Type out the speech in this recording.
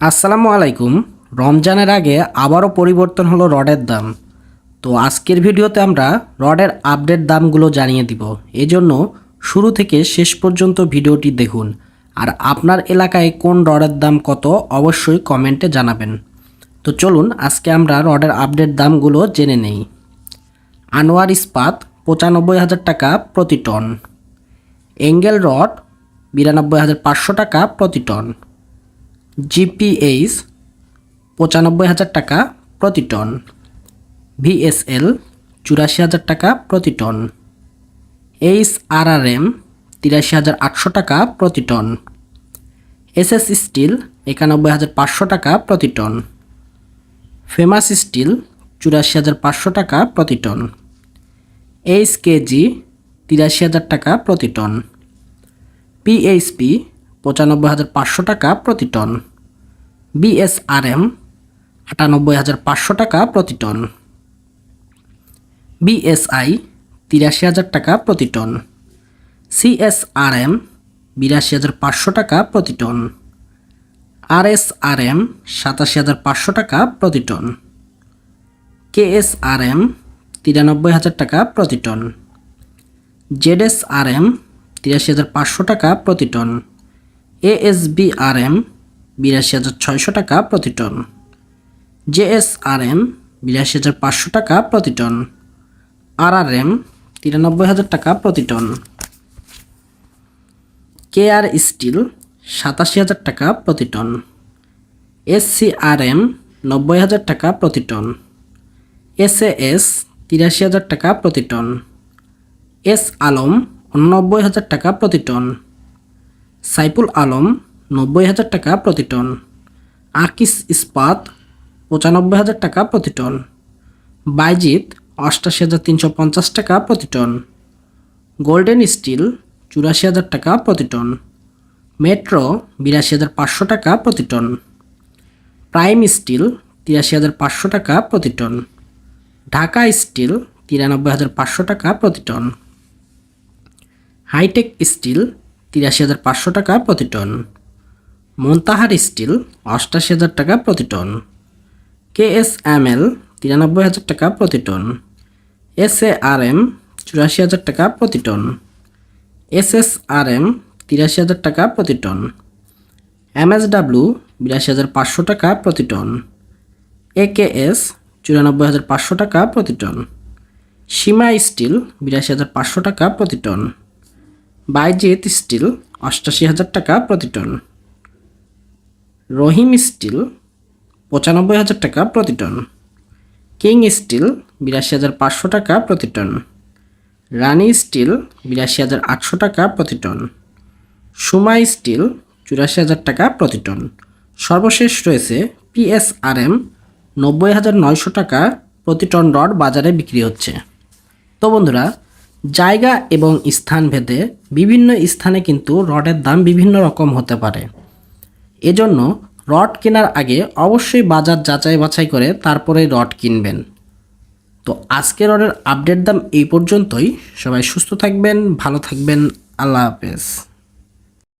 আসসালামু আলাইকুম। রমজানের আগে আবারও পরিবর্তন হলো রডের দাম। তো আজকের ভিডিওতে আমরা রডের আপডেট দামগুলো জানিয়ে দিব। এজন্য শুরু থেকে শেষ পর্যন্ত ভিডিওটি দেখুন। আর আপনার এলাকায় কোন রডের দাম কত অবশ্যই কমেন্টে জানাবেন। তো চলুন আজকে আমরা রডের আপডেট দামগুলো জেনে নেই। আনোয়ার ইস্পাত পঁচানব্বই হাজার টাকা প্রতি টন। এঙ্গেল রড বিরানব্বই হাজার পাঁচশো টাকা প্রতি টন। জিপিএইচ পঁচানব্বই হাজার টাকা প্রতি টন। ভিএসএল চুরাশি হাজার টাকা প্রতি ton. H R R M তিরাশি হাজার আটশো টাকা প্রতি টন। এসএস স্টিল একানব্বই হাজার পাঁচশো টাকা প্রতি টন। ফেমাস স্টিল চুরাশি হাজার পাঁচশো টাকা প্রতি টন। এইচ কেজি তিরাশি হাজার টাকা প্রতি টন। পিএইচপি পঁচানব্বই হাজার পাঁচশো টাকা প্রতি টন। বিএসআরএম আটানব্বই হাজার পাঁচশো টাকা প্রতি টন। বিএসআই তিরাশি হাজার টাকা প্রতি টন। সিএসআরএম বিরাশি হাজার পাঁচশো টাকা প্রতি টন। আরএসআরএম সাতাশি হাজার পাঁচশো টাকা প্রতি টন। কেএসআরএম তিরানব্বই হাজার টাকা প্রতি টন। জেডএসআরএম তিরাশি হাজার পাঁচশো টাকা প্রতি টন। এএসবিআরএম বিরাশি হাজার ছয়শো টাকা প্রতি টন। জেএসআরএম বিরাশি হাজার পাঁচশো টাকা প্রতি টন। আরআরএম তিরানব্বই হাজার টাকা প্রতি টন। কেআর স্টিল সাতাশি হাজার টাকা প্রতি টন। এসসিআরএম নব্বই হাজার টাকা প্রতি টন। এসএএস তিরাশি হাজার টাকা প্রতি টন। এস আলম উননব্বই হাজার টাকা প্রতি টন। সাইফুল আলম, নব্বই হাজার টাকা প্রতি টন। আকিস ইস্পাত, পঁচানব্বই হাজার টাকা প্রতি টন। বাইজিৎ, অষ্টাশি হাজার তিনশো পঞ্চাশ টাকা প্রতি টন। গোল্ডেন স্টিল, চুরাশি হাজার টাকা প্রতি টন। মেট্রো, বিরাশি হাজার পাঁচশো টাকা প্রতি টন। প্রাইম স্টিল, তিরাশি হাজার পাঁচশো টাকা প্রতি টন। ঢাকা স্টিল, তিরানব্বই হাজার পাঁচশো টাকা প্রতি টন। হাইটেক স্টিল তিরাশি হাজার পাঁচশো টাকা প্রতি টন। মন্তাহার স্টিল, অষ্টাশি হাজার টাকা প্রতি ton. K S M L তিরানব্বই হাজার টাকা প্রতি ton. S A R M চুরাশি হাজার টাকা প্রতি ton. S S R M তিরাশি হাজার টাকা প্রতি টন। এম এস ডাব্লিউ বিরাশি হাজার পাঁচশো টাকা প্রতি টন। এ কে এস চুরানব্বই হাজার পাঁচশো টাকা প্রতি টন। সীমা স্টিল, বিরাশি হাজার পাঁচশো টাকা প্রতি টন। বাইজিৎ স্টিল, অষ্টাশি হাজার টাকা প্রতি টন। রহিম স্টিল, পঁচানব্বই হাজার টাকা প্রতি টন। কিং স্টিল, বিরাশি হাজার পাঁচশো টাকা প্রতি টন। রানি স্টিল, বিরাশি হাজার আটশো টাকা প্রতি টন। সুমাই স্টিল, চুরাশি হাজার টাকা প্রতি টন। সর্বশেষ রয়েছে পিএসআরএম নব্বই হাজার নয়শো টাকা প্রতি টন রড বাজারে বিক্রি হচ্ছে। তো বন্ধুরা জায়গা এবং স্থান ভেদে বিভিন্ন স্থানে কিন্তু রডের দাম বিভিন্ন রকম হতে পারে। এজন্য রড কেনার আগে অবশ্যই বাজার যাচাই বাছাই করে তারপরে রড কিনবেন। তো আজকের রডের আপডেট দাম এই পর্যন্তই। সবাই সুস্থ থাকবেন, ভালো থাকবেন। আল্লাহ হাফেজ।